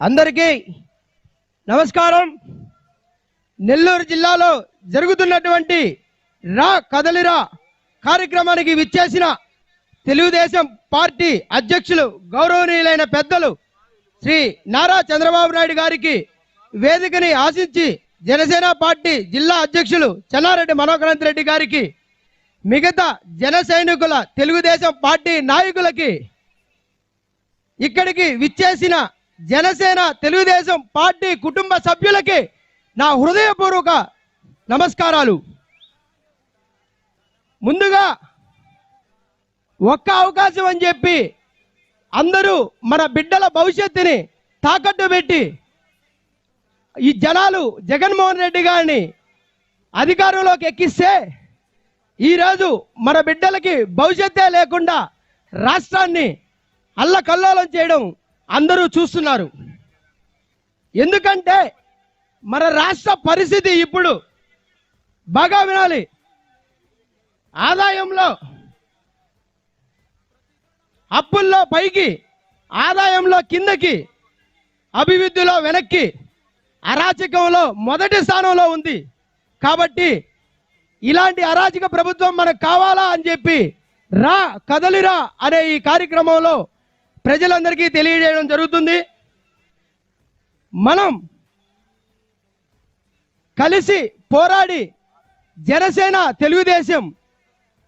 అందరికీ నమస్కారం. నెల్లూరు జిల్లాలో జరుగుతున్నటువంటి రా కదలిరా కార్యక్రమానికి విచ్చేసిన తెలుగుదేశం పార్టీ అధ్యక్షులు గౌరవనీయులైన పెద్దలు శ్రీ నారా చంద్రబాబు నాయుడు గారికి వేదికని ఆశించి జనసేన పార్టీ జిల్లా అధ్యక్షులు చెన్నారెడ్డి మనోహరంత్ రెడ్డి గారికి మిగతా జన సైనికుల తెలుగుదేశం పార్టీ నాయకులకి ఇక్కడికి విచ్చేసిన జనసేన తెలుగుదేశం పార్టీ కుటుంబ సభ్యులకి నా హృదయపూర్వక నమస్కారాలు. ముందుగా ఒక్క అవకాశం అని చెప్పి అందరూ మన బిడ్డల భవిష్యత్తుని తాకట్టు పెట్టి ఈ జనాలు జగన్మోహన్ రెడ్డి గారిని అధికారంలోకి ఎక్కిస్తే ఈరోజు మన బిడ్డలకి భవిష్యత్తే లేకుండా రాష్ట్రాన్ని అల్లకల్లోలం చేయడం అందరూ చూస్తున్నారు. ఎందుకంటే మన రాష్ట్ర పరిస్థితి ఇప్పుడు బాగా వినాలి. ఆదాయంలో అప్పుల్లో పైకి ఆదాయంలో కిందకి అభివృద్ధిలో వెనక్కి అరాచకంలో మొదటి స్థానంలో ఉంది. కాబట్టి ఇలాంటి అరాచక ప్రభుత్వం మనకు కావాలా అని చెప్పి రా కదలిరా అనే ఈ కార్యక్రమంలో ప్రజలందరికీ తెలియజేయడం జరుగుతుంది. మనం కలిసి పోరాడి జనసేన తెలుగుదేశం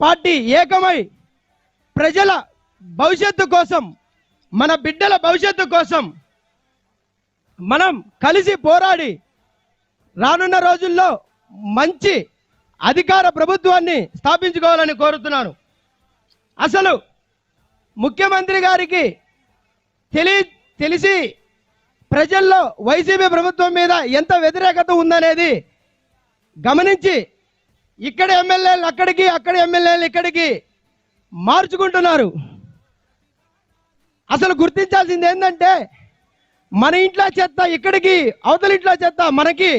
పార్టీ ఏకమై ప్రజల భవిష్యత్తు కోసం మన బిడ్డల భవిష్యత్తు కోసం మనం కలిసి పోరాడి రానున్న రోజుల్లో మంచి అధికార ప్రభుత్వాన్ని స్థాపించుకోవాలని కోరుతున్నాను. అసలు ముఖ్యమంత్రి గారికి తెలి తెలిసి ప్రజల్లో వైసీపీ ప్రభుత్వం మీద ఎంత వ్యతిరేకత ఉందనేది గమనించి ఇక్కడ ఎమ్మెల్యేలు అక్కడికి అక్కడ ఎమ్మెల్యేలు ఇక్కడికి మార్చుకుంటున్నారు. అసలు గుర్తించాల్సింది ఏంటంటే మన ఇంట్లో చెత్త ఇక్కడికి అవతల ఇంట్లో చెత్త మనకి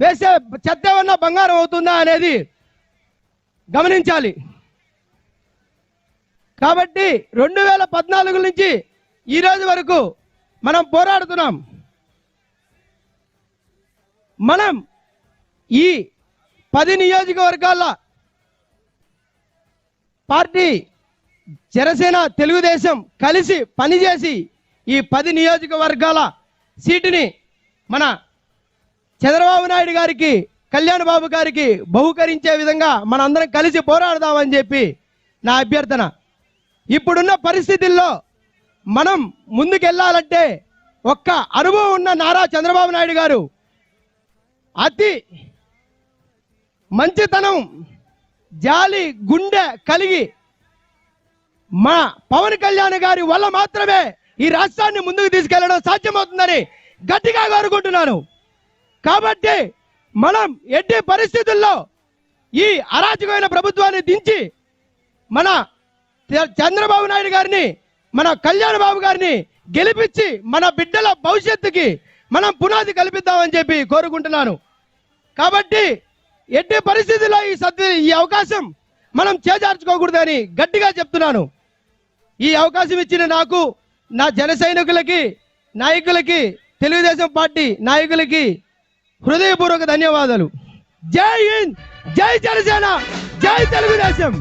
వేసే చెత్త ఏమన్నా బంగారం అవుతుందా అనేది గమనించాలి. కాబట్టి రెండు వేల పద్నాలుగు నుంచి ఈ రోజు వరకు మనం పోరాడుతున్నాం. మనం ఈ పది నియోజకవర్గాల పార్టీ జనసేన తెలుగుదేశం కలిసి పనిచేసి ఈ పది నియోజకవర్గాల సీటుని మన చంద్రబాబు నాయుడు గారికి కళ్యాణ్ బాబు గారికి బహుకరించే విధంగా మనందరం కలిసి పోరాడదామని చెప్పి నా అభ్యర్థన. ఇప్పుడున్న పరిస్థితుల్లో మనం ముందుకెళ్ళాలంటే ఒక్క అనుభవం ఉన్న నారా చంద్రబాబు నాయుడు గారు అతి మంచితనం జాలి గుండె కలిగి మా పవన్ కళ్యాణ్ గారి వల్ల మాత్రమే ఈ రాష్ట్రాన్ని ముందుకు తీసుకెళ్ళడం సాధ్యమవుతుందని గట్టిగా కోరుకుంటున్నాను. కాబట్టి మనం ఎట్టి పరిస్థితుల్లో ఈ అరాచకమైన ప్రభుత్వాన్ని దించి మన చ- చంద్రబాబు నాయుడు గారిని మన కళ్యాణ్ బాబు గారిని గెలిపించి మన బిడ్డల భవిష్యత్తుకి మనం పునాది కల్పిద్దామని చెప్పి కోరుకుంటున్నాను. కాబట్టి ఎట్టి పరిస్థితుల్లో ఈ సద్వి ఈ అవకాశం మనం చేజార్చుకోకూడదని గట్టిగా చెప్తున్నాను. ఈ అవకాశం ఇచ్చిన నాకు నా జన సైనికులకి నాయకులకి తెలుగుదేశం పార్టీ నాయకులకి హృదయపూర్వక ధన్యవాదాలు. జై హింద్ జై జనసేన జై తెలుగుదేశం.